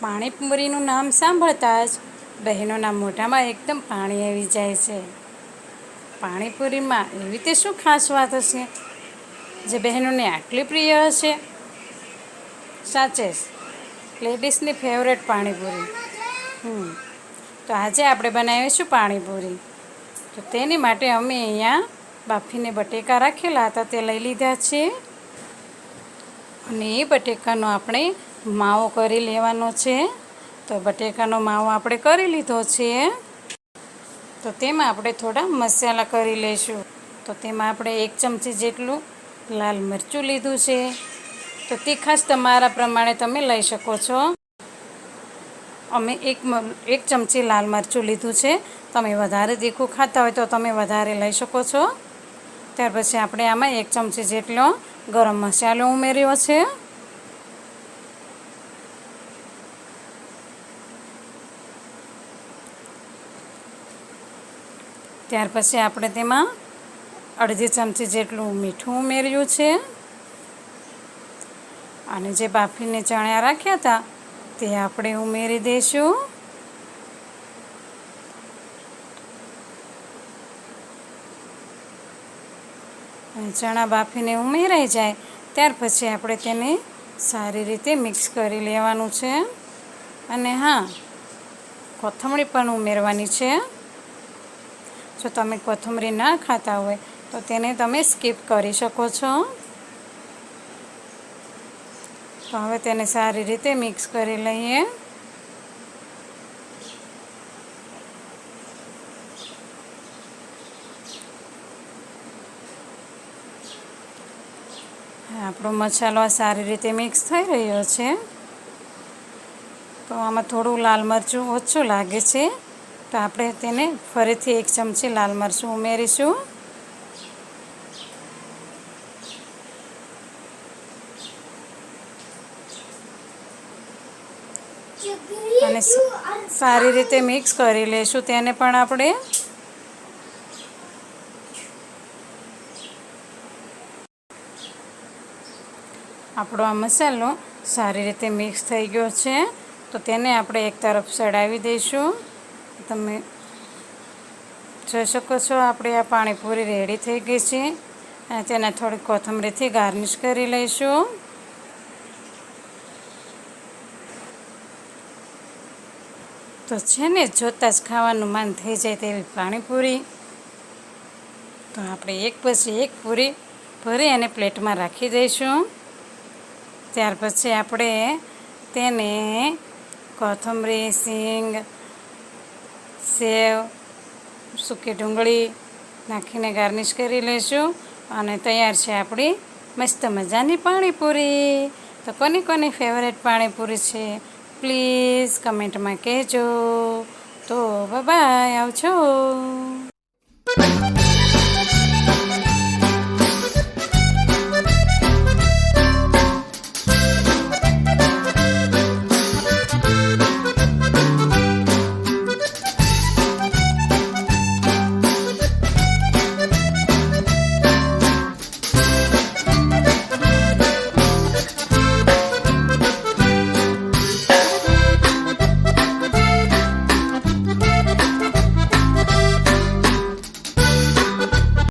પાણીપુરીનું નામ સાંભળતા જ બહેનોના મોઢામાં એકદમ પાણી આવી જાય છે. પાણીપુરીમાં એવી રીતે શું ખાસ વાત હશે? જે બહેનોને આટલી પ્રિય હશે? સાચે જ. લેડીઝની ફેવરેટ પાણીપુરી. હમ. તો આજે આપણે બનાવીશું પાણીપુરી. તો તેની માટે અમે અહીંયા બાફીને બટેકા રાખેલા હતા, તે લઈ લીધા છે. અને એ બટેકાનો આપણે માવો કરી લેવાનો છે. તો બટેકાનો માવો આપણે કરી લીધો છે. તો તેમાં આપણે થોડા મસાલા કરી લઈશું. તો તેમાં આપણે એક ચમચી જેટલું લાલ મરચું લીધું છે. તો તીખાશ તમારા પ્રમાણે તમે લઈ શકો છો. અમે એક એક ચમચી લાલ મરચું લીધું છે. તમે વધારે તીખું ખાતા હોય તો તમે વધારે લઈ શકો છો. ત્યાર પછી આપણે આમાં એક ચમચી જેટલો ગરમ મસાલો ઉમેર્યો છે. ત્યાર પછી આપણે તેમાં અડધી ચમચી જેટલું મીઠું ઉમેર્યું છે. અને જે બાફીને ચણ્યા રાખ્યા હતા, તે આપણે ઉમેરી દઈશું. ચણા બાફીને ઉમેરાઈ જાય, ત્યાર પછી આપણે તેને સારી રીતે મિક્સ કરી લેવાનું છે. અને હા કોથમરી પણ ઉમેરવાની છે. જો તમે કોથમરી ના ખાતા હોય, તો તેને તમે સ્કીપ કરી શકો છો. તો હવે તેને સારી રીતે મિક્સ કરી લઈએ. આપણો મસાલો સારી રીતે મિક્સ થઈ રહ્યો છે. તો આમાં થોડું લાલ મરચું ઓછું લાગે છે. તો આપણે તેને ફરીથી એક ચમચી લાલ મરચું ઉમેરીશું. અને સારી રીતે મિક્સ કરી લઈશું તેને પણ આપણે. આપણો આ મસાલો સારી રીતે મિક્સ થઈ ગયો છે. તો તેને આપણે એક તરફ ચડાવી દઈશું. તમે જોઈ શકો છો આપણે આ પાણીપુરી રેડી થઈ ગઈ છે. અને તેને થોડી કોથમરીથી ગાર્નિશ કરી લઈશું. તો છે ને, જોતાં જ ખાવાનું મન થઈ જાય તેવી પાણીપુરી. તો આપણે એક પછી એક પૂરી ભરી અને પ્લેટમાં રાખી દઈશું. ત્યાર પછી આપણે તેને કોથમરી, સિંગ, સેવ, સૂકી ડુંગળી નાખીને ગાર્નિશ કરી લઈશું અને તૈયાર છે આપણી મસ્ત મજાની પાણીપુરી. તો કોની કોની ફેવરેટ પાણીપુરી છે? પ્લીઝ કમેન્ટમાં કહેજો. તો બાય આવજો.